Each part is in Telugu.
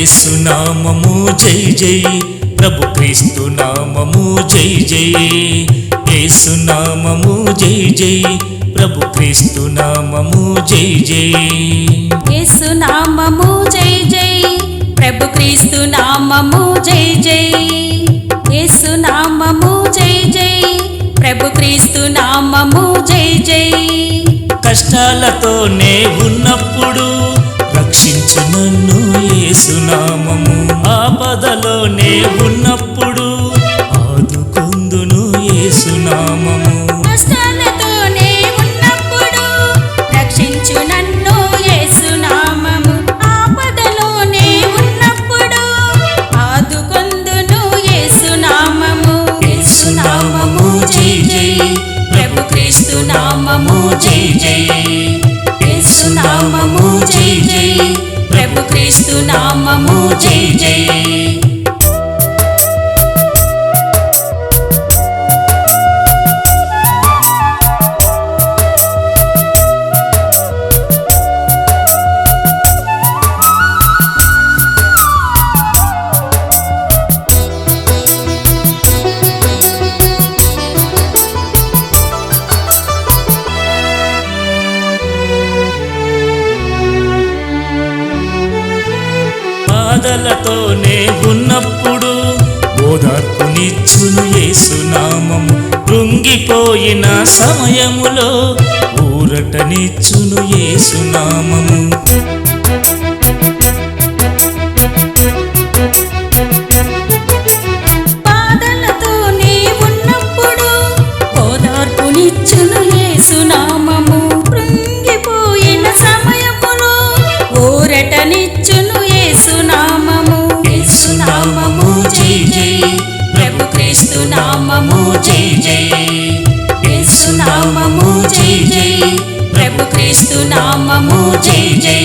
నామము జై జై. ప్రభు క్రీస్తు నామము జై జై. యేసు నామము జై జై. ప్రభు క్రీస్తు నామము జై జై. యేసు నామము జై జై. ప్రభు క్రీస్తు నామము జై జై. యేసు నామము జై జై. ప్రభు క్రీస్తు నామము జై జై. కష్టాలతోనే ఉన్నప్పుడు నన్ను ఏసునామము ఆపదలోనే ఉన్న నామము బాధలతోనే ఉన్నప్పుడు ఓదార్పునిచ్చును ఏసునామము కృంగిపోయిన సమయములో ఊరటనిచ్చును ఏసునామము నామము జై జై.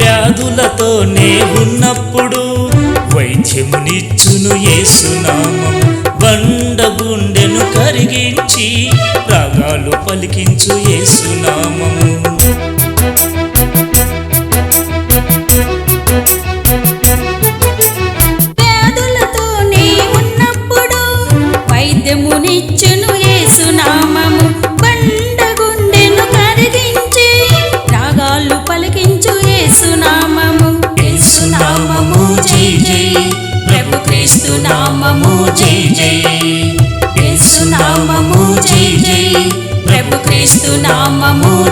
వ్యాధులతోనే ఉన్నప్పుడు నిత్యమునిచ్చును యేసునామం. బండ గుండెను కరిగించి రాగాలు పలికించు యేసునామము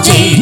Jesus.